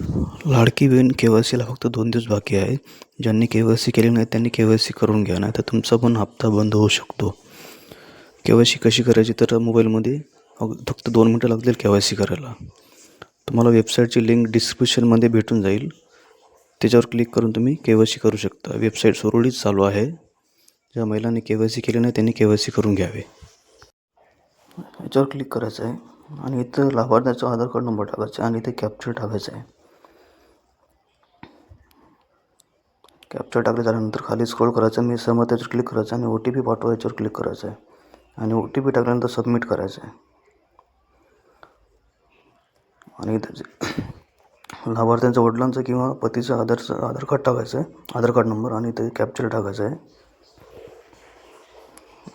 लाडकी बहीण के Y सीला फक्त दोन दिवस बाकी आहे. ज्यांनी के वाय सी केली नाही त्यांनी के वाय सी करून घ्या नाही तर तुमचा पण हप्ता बंद होऊ शकतो. के वाय सी कशी करायची? तर मोबाईलमध्ये फक्त दोन मिनटं लागतील के वाय सी करायला. तुम्हाला वेबसाईटची लिंक डिस्क्रिप्शनमध्ये भेटून जाईल. त्याच्यावर क्लिक करून तुम्ही के वाय सी करू शकता. वेबसाईट सुरळीत चालू आहे. ज्या महिलांनी के वाय सी केली नाही त्यांनी के वाय सी करून घ्यावे. याच्यावर क्लिक करायचं आहे. आणि इथं लाभार्थ्याचा आधार कार्ड नंबर टाकायचा आहे आणि इथे कॅप्चर टाकायचं आहे. कॅप्चर टाकले झाल्यानंतर खाली स्क्रोल करायचं मी सहमत याच्यावर क्लिक करायचं आणि ओ टी पी पाठवा याच्यावर क्लिक करायचं आहे. आणि ओ टी पी टाकल्यानंतर सबमिट करायचं आहे. आणि त्याचे लाभार्थ्यांच्या वडिलांचं किंवा पतीचं आधारचं आधार कार्ड टाकायचं आहे आधार कार्ड नंबर आणि ते कॅप्चर टाकायचं आहे.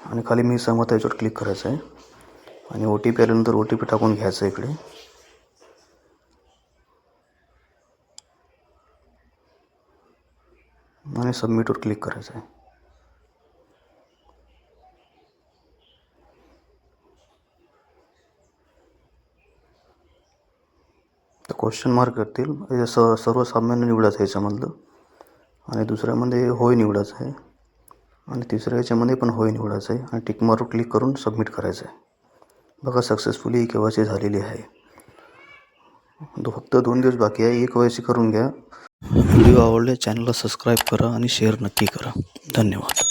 आणि खाली मी सहमत याच्यावर क्लिक करायचं आहे. आणि ओ टी पी आल्यानंतर ओ टी पी टाकून घ्यायचं आहे इकडे. आणि सबमिटवर क्लिक करायचं आहे. तर क्वेश्चन मार्क करतील स सर्वसामान्य निवडायचं आहे याच्यामधलं. आणि दुसऱ्यामध्ये होय निवडायचं आहे. आणि तिसऱ्या याच्यामध्ये पण होय निवडायचं आहे. आणि टिकमारवर क्लिक करून सबमिट करायचं आहे. बघा सक्सेसफुली के वाय सी झालेली आहे. फक्त दोन दिवस बाकी आहे. एक वाय सी करून घ्या. व्हिडिओ आवडले चॅनलला सबस्क्राईब करा आणि शेअर नक्की करा. धन्यवाद.